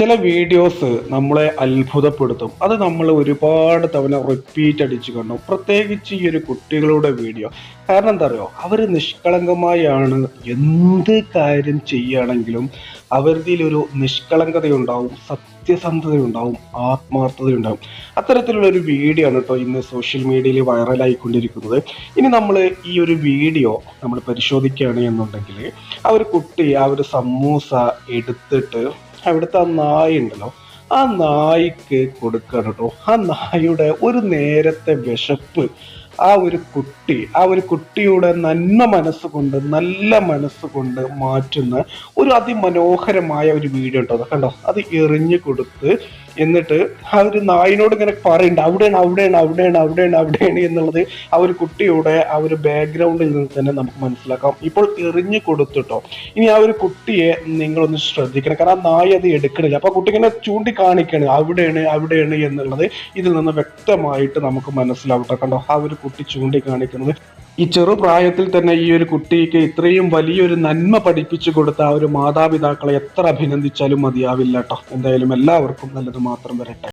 ചില വീഡിയോസ് നമ്മളെ അത്ഭുതപ്പെടുത്തും. അത് നമ്മൾ ഒരുപാട് തവണ റിപ്പീറ്റ് അടിച്ച് കണ്ടു. പ്രത്യേകിച്ച് ഈ ഒരു കുട്ടികളുടെ വീഡിയോ. കാരണം എന്താ പറയുക അവർ നിഷ്കളങ്കമായാണ്. എന്ത് കാര്യം ചെയ്യുകയാണെങ്കിലും അവരുടെ ഒരു നിഷ്കളങ്കതയുണ്ടാവും സത്യസന്ധതയുണ്ടാവും ആത്മാർത്ഥതയുണ്ടാവും. അത്തരത്തിലുള്ള ഒരു വീഡിയോ ആണ് കേട്ടോ ഇന്ന് സോഷ്യൽ മീഡിയയിൽ വൈറലായിക്കൊണ്ടിരിക്കുന്നത് ഇനി നമ്മൾ ഈ ഒരു വീഡിയോ നമ്മൾ പരിശോധിക്കുകയാണ് എന്നുണ്ടെങ്കിൽ ആ ഒരു കുട്ടി ആ ഒരു സമൂസ എടുത്തിട്ട് അവിടുത്തെ ആ നായ ഉണ്ടല്ലോ ആ നായിക്ക് കൊടുക്കണം കേട്ടോ. ആ നായുടെ ഒരു നേരത്തെ വിശപ്പ് ആ ഒരു കുട്ടി ആ ഒരു കുട്ടിയുടെ നന്മ മനസ്സുകൊണ്ട് നല്ല മനസ്സുകൊണ്ട് മാറ്റുന്ന ഒരു അതിമനോഹരമായ ഒരു വീഡിയോ ഉണ്ടോ? കണ്ടോ? അത് എറിഞ്ഞു കൊടുത്ത് എന്നിട്ട് ആ ഒരു നായിനോട് ഇങ്ങനെ പറയുന്നുണ്ട് അവിടെയാണ് അവിടെയാണ് അവിടെയാണ് അവിടെയാണ് അവിടെയാണ് എന്നുള്ളത് ആ ഒരു കുട്ടിയുടെ ആ ഒരു ബാക്ക്ഗ്രൗണ്ടിൽ നിന്ന് തന്നെ നമുക്ക് മനസ്സിലാക്കാം. ഇപ്പോൾ എറിഞ്ഞു കൊടുത്തിട്ടോ. ഇനി ആ ഒരു കുട്ടിയെ നിങ്ങളൊന്ന് ശ്രദ്ധിക്കണം. കാരണം ആ നായ അത് എടുക്കണില്ല. അപ്പൊ ആ കുട്ടി ഇങ്ങനെ ചൂണ്ടി കാണിക്കാണ് അവിടെയാണ് അവിടെയാണ് എന്നുള്ളത് ഇതിൽ നിന്ന് വ്യക്തമായിട്ട് നമുക്ക് മനസ്സിലാവട്ടെ. കണ്ടോ? ആ ഒരു കുട്ടി ചൂണ്ടി കാണിക്കുന്നത് ഈ ചെറുപ്രായത്തിൽ തന്നെ ഈ ഒരു കുട്ടിക്ക് ഇത്രയും വലിയൊരു നന്മ പഠിപ്പിച്ചു കൊടുത്ത ആ ഒരു മാതാപിതാക്കളെ എത്ര അഭിനന്ദിച്ചാലും മതിയാവില്ല കേട്ടോ എന്തായാലും എല്ലാവർക്കും നല്ലത് മാത്രം വരട്ടെ.